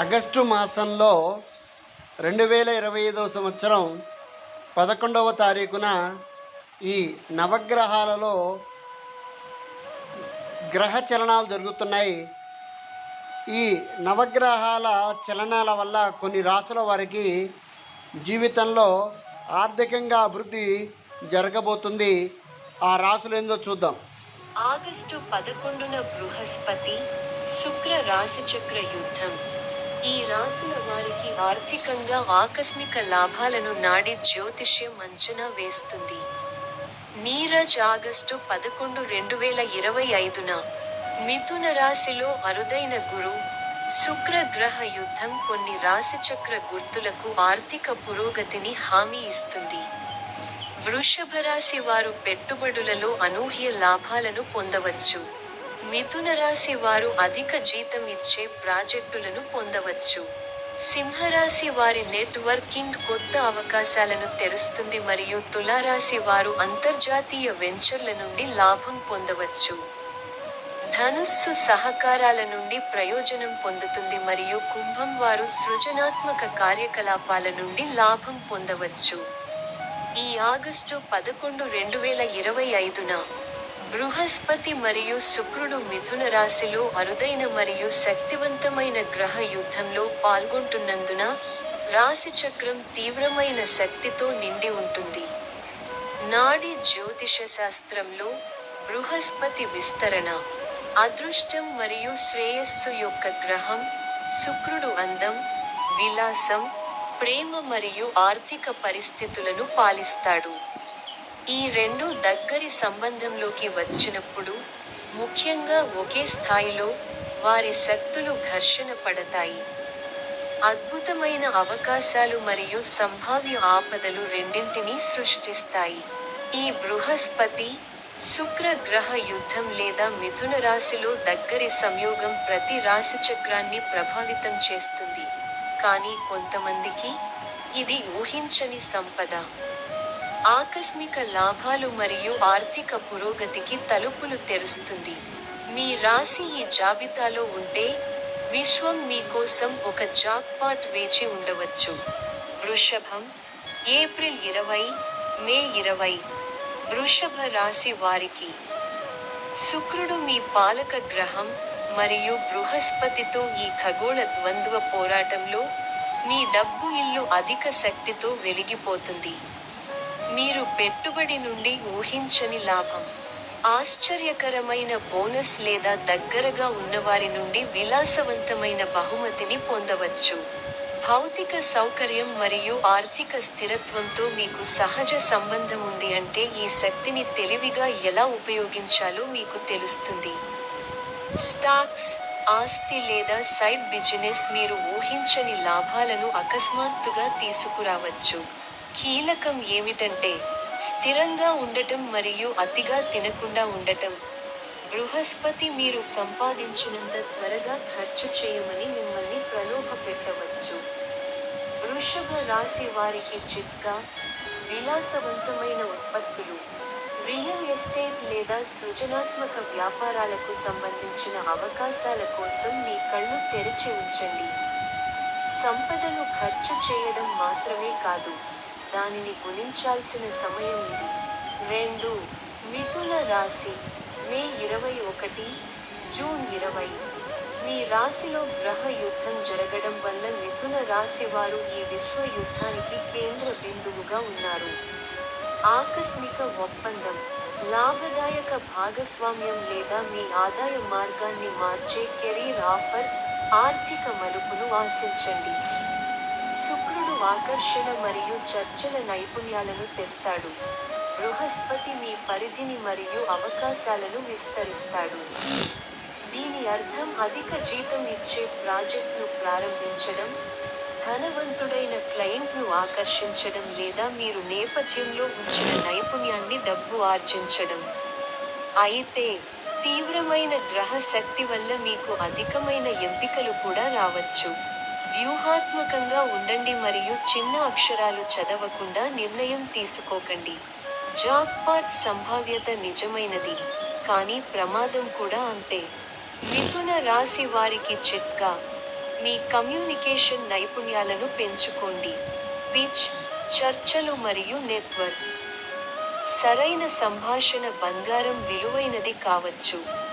August మాసంలో రెండు వేల ఇరవై ఐదవ సంవత్సరం పదకొండవ తారీఖున ఈ నవగ్రహాలలో గ్రహ చలనాలు జరుగుతున్నాయి. ఈ నవగ్రహాల చలనాల వల్ల కొన్ని రాసుల వారికి జీవితంలో ఆర్థికంగా అభివృద్ధి జరగబోతుంది. ఆ రాసులు ఏందో చూద్దాం. ఆగస్టు పదకొండున బృహస్పతి శుక్ర రాశిచక్ర యుద్ధం. ఈ రాసిన వారికి ఆర్థికంగా ఆకస్మిక లాభాలను నాడి జ్యోతిష్యం అంచనా వేస్తుంది. నీరజ్ ఆగస్టు పదకొండు రెండు వేల ఇరవై ఐదున మిథున రాశిలో అరుదైన గురు శుక్ర గ్రహ యుద్ధం కొన్ని రాశిచక్ర గుర్తులకు ఆర్థిక పురోగతిని హామీ ఇస్తుంది. వృషభ రాశి వారు పెట్టుబడులలో అనూహ్య లాభాలను పొందవచ్చు. మిథున రాశి వారు అధిక జీతం ఇచ్చే ప్రాజెక్టులను పొందవచ్చు. సింహరాశి వారి నెట్వర్కింగ్ కొత్త అవకాశాలను తెరుస్తుంది మరియు తులారాశి వారు అంతర్జాతీయ వెంచర్ల నుండి లాభం పొందవచ్చు. ధనుస్సు సహకారాల నుండి ప్రయోజనం పొందుతుంది మరియు కుంభం వారు సృజనాత్మక కార్యకలాపాల నుండి లాభం పొందవచ్చు. ఈ ఆగస్టు పదకొండు రెండు వేల ఇరవై ఐదున బృహస్పతి మరియు శుక్రుడు మిథున రాశిలో అరుదైన మరియు శక్తివంతమైన గ్రహ యుద్ధంలో పాల్గొంటున్నందున రాశి చక్రం తీవ్రమైన శక్తితో నిండి ఉంటుంది. నాడి జ్యోతిష శాస్త్రంలో బృహస్పతి విస్తరణ అదృష్టం మరియు శ్రేయస్సు యొక్క గ్రహం శుక్రుడు అందం విలాసం ప్రేమ మరియు ఆర్థిక పరిస్థితులను పాలిస్తాడు. ఈ రెండు దగ్గరి సంబంధంలోకి వచ్చినప్పుడు ముఖ్యంగా ఒకే స్థాయిలో వారి శక్తులు ఘర్షణ పడతాయి. అద్భుతమైన అవకాశాలు మరియు సంభావ్య ఆపదలు రెండింటినీ సృష్టిస్తాయి. ఈ బృహస్పతి శుక్ర గ్రహ యుద్ధం లేదా మిథున రాశిలో దగ్గరి సంయోగం ప్రతి రాశి చక్రాన్ని ప్రభావితం చేస్తుంది. కానీ కొంతమందికి ఇది ఊహించని సంపద. ఆకస్మిక లాభాలు మరియు ఆర్థిక పురోగతికి తలుపులు తెరుస్తుంది. మీ రాశి ఈ జాబితాలో ఉంటే విశ్వం మీకోసం ఒక జాక్పాట్ వేచి ఉండవచ్చు. వృషభం ఏప్రిల్ ఇరవై మే ఇరవై వృషభ రాశి వారికి. శుక్రుడు మీ పాలక గ్రహం మరియు బృహస్పతితో ఈ ఖగోళ ద్వంద్వ పోరాటంలో మీ డబ్బు ఇల్లు అధిక శక్తితో వెలిగిపోతుంది. మీరు పెట్టుబడి నుండి ఊహించని లాభం. ఆశ్చర్యకరమైన బోనస్ లేదా దగ్గరగా ఉన్నవారి నుండి విలాసవంతమైన బహుమతిని పొందవచ్చు. భౌతిక సౌకర్యం మరియు ఆర్థిక స్థిరత్వంతో మీకు సహజ సంబంధం ఉంది అంటే ఈ శక్తిని తెలివిగా ఎలా ఉపయోగించాలో మీకు తెలుస్తుంది. స్టాక్స్ ఆస్తి లేదా సైడ్ బిజినెస్ మీరు ఊహించని లాభాలను అకస్మాత్తుగా తీసుకురావచ్చు. కీలకం ఏమిటంటే స్థిరంగా ఉండటం మరియు అతిగా తినకుండా ఉండటం. బృహస్పతి మీరు సంపాదించినంత త్వరగా ఖర్చు చేయమని మిమ్మల్ని ప్రలోభపెట్టవచ్చు. వృషభ రాశి వారికి చిట్కా విలాసవంతమైన ఉత్పత్తులు రియల్ ఎస్టేట్ లేదా సృజనాత్మక వ్యాపారాలకు సంబంధించిన అవకాశాల కోసం మీ కళ్ళు తెరిచి ఉంచండి. సంపదను ఖర్చు చేయడం మాత్రమే కాదు దానిని గుణించాల్సిన సమయం ఇది. రెండు మిథుల రాశి మే ఇరవై ఒకటి జూన్ ఇరవై. మీ రాశిలో గ్రహ యుద్ధం జరగడం వల్ల మిథున రాశి వారు ఈ విశ్వ యుద్ధానికి కేంద్ర బిందువుగా ఉన్నారు. ఆకస్మిక ఒప్పందం లాభదాయక భాగస్వామ్యం లేదా మీ ఆదాయ మార్గాన్ని మార్చే కెరీర్ ఆఫర్ ఆర్థిక మలుపును ఆశించండి. శుక్రుడు ఆకర్షణ మరియు చర్చల నైపుణ్యాలను తెస్తాడు. బృహస్పతి మీ పరిధిని మరియు అవకాశాలను విస్తరిస్తాడు. దీని అర్థం అధిక జీతం ఇచ్చే ప్రాజెక్ట్ను ప్రారంభించడం ధనవంతుడైన క్లయింట్ను ఆకర్షించడం లేదా మీరు నేపథ్యంలో ఉంచిన నైపుణ్యాన్ని డబ్బు ఆర్జించడం. అయితే తీవ్రమైన గ్రహ శక్తి వల్ల మీకు అధికమైన ఎంపికలు కూడా రావచ్చు. వ్యూహాత్మకంగా ఉండండి మరియు చిన్న అక్షరాలు చదవకుండా నిర్ణయం తీసుకోకండి. జాక్పాట్ సంభావ్యత నిజమైనది కానీ ప్రమాదం కూడా అంతే. మిథున రాశి వారికి చిట్కా మీ కమ్యూనికేషన్ నైపుణ్యాలను పెంచుకోండి. పిచ్ చర్చలు మరియు నెట్వర్క్. సరైన సంభాషణ బంగారం విలువైనది కావచ్చు.